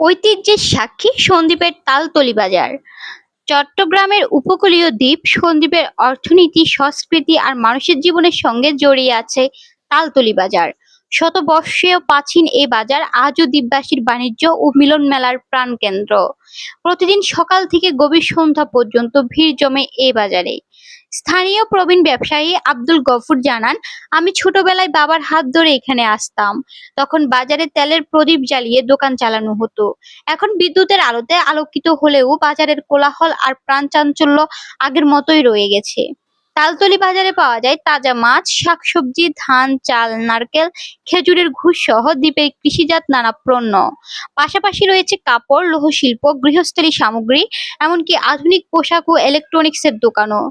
ঐতিহ্যের সাক্ষী সন্দ্বীপের তালতলি বাজার। চট্টগ্রামের উপকূলীয় দ্বীপ সন্দ্বীপের অর্থনীতি, সংস্কৃতি আর মানুষের জীবনের সঙ্গে জড়িয়ে আছে তালতলি বাজার। শতবর্ষীয় প্রাচীন এই বাজার আজও দ্বীপবাসীর বাণিজ্য ও মিলন মেলার প্রাণকেন্দ্র। প্রতিদিন সকাল থেকে গভীর সন্ধ্যা পর্যন্ত ভিড় জমে এই বাজারে। স্থানীয় প্রবীণ ব্যবসায়ী আব্দুল গফুর জানান, আমি ছোটবেলায় বাবার হাত ধরে এখানে আসতাম। তখন বাজারে তেলের প্রদীপ জ্বালিয়ে দোকান চালানো হতো। এখন বিদ্যুতের আলোতে আলোকিত হলেও বাজারের কোলাহল আর প্রাণচাঞ্চল্য আগের মতোই রয়ে গেছে। তালতলি বাজারে পাওয়া যায় তাজা মাছ, শাকসবজি, ধান, চাল, নারকেল, খেজুরের ঘুষ সহ দ্বীপের কৃষিজাত নানা পণ্য। পাশাপাশি রয়েছে কাপড়, লৌহশিল্প, গৃহস্থালী সামগ্রী, এমনকি আধুনিক পোশাক ও ইলেকট্রনিক্সের দোকানও।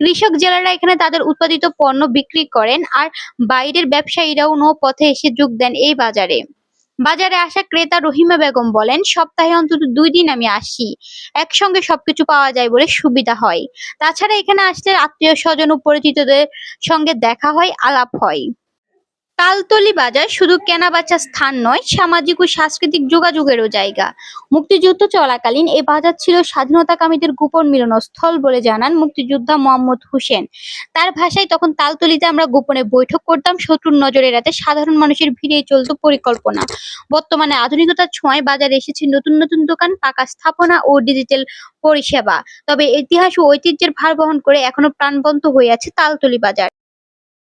কৃষক জেলারা এখানে তাদের উৎপাদিত পণ্য বিক্রি করেন আর বাইরের ব্যবসায়ীরাও নৌপথে এসে যোগ দেন এই বাজারে। বাজারে আসা ক্রেতা রহিমা বেগম বলেন, সপ্তাহে অন্তত দুই দিন আমি আসি। একসঙ্গে সবকিছু পাওয়া যায় বলে সুবিধা হয়। তাছাড়া এখানে আসলে আত্মীয় স্বজন ও পরিচিতদের সঙ্গে দেখা হয়, আলাপ হয়। তালতলি বাজার শুধু কেনাবেচার স্থান নয়, সামাজিক ও সাংস্কৃতিক যোগাযোগেরও জায়গা। মুক্তিযুদ্ধ চলাকালীন এ বাজার ছিল স্বাধীনতাকামীদের গোপন মিলনস্থল বলে জানান মুক্তিযোদ্ধা মোহাম্মদ হোসেন। তার ভাষায় তখন তালতলিতে আমরা গোপনে বৈঠক করতাম, শত্রুর নজরে এড়াতে সাধারণ মানুষের ভিড়ে চলতো পরিকল্পনা। বর্তমানে আধুনিকতার ছোঁয়ায় বাজারে এসেছে নতুন নতুন দোকান, পাকা স্থাপনা ও ডিজিটাল পরিষেবা। তবে ইতিহাস ও ঐতিহ্যের ভার বহন করে এখনও প্রাণবন্ত হয়ে আছে তালতলি বাজার।